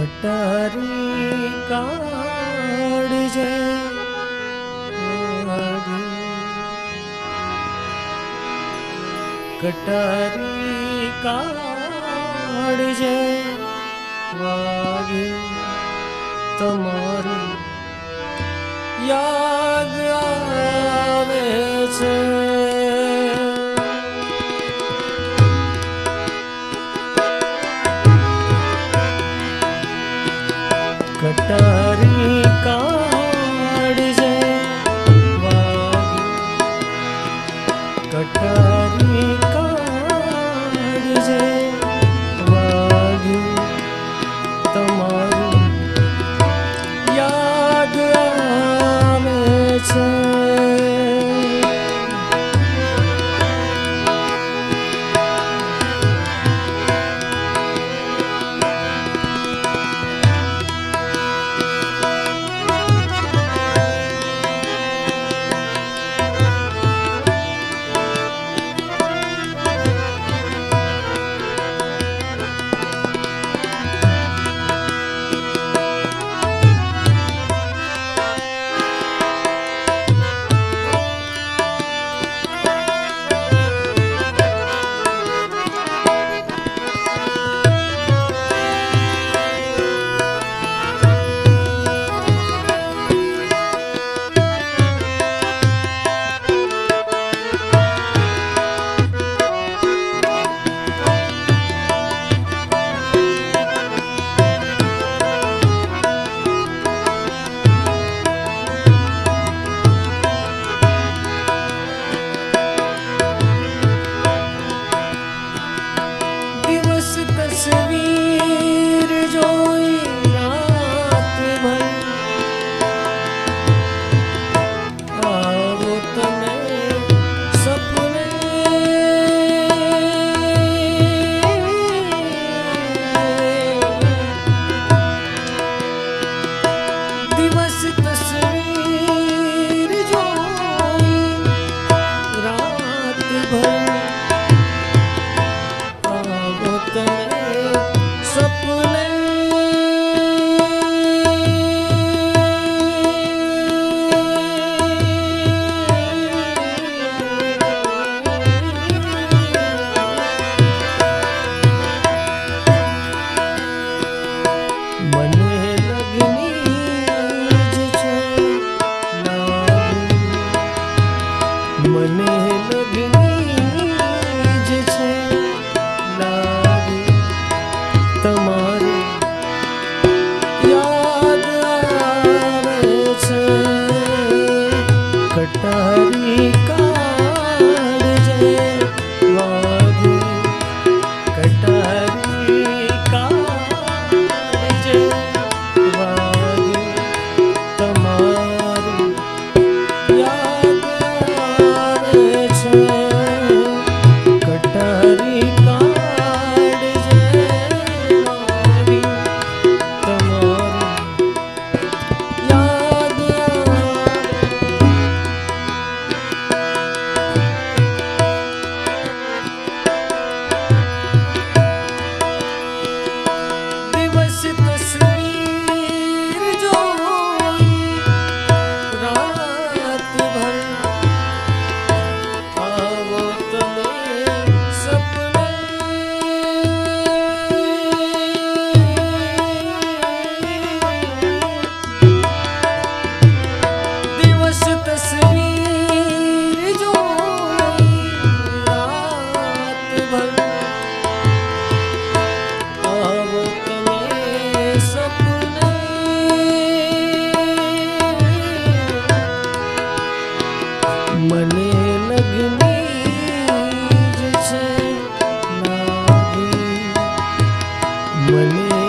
કટારી કાઢજે કટારી કાઢજે વાગે તમારું યાદ આ हरि का मन है लगी Berlin.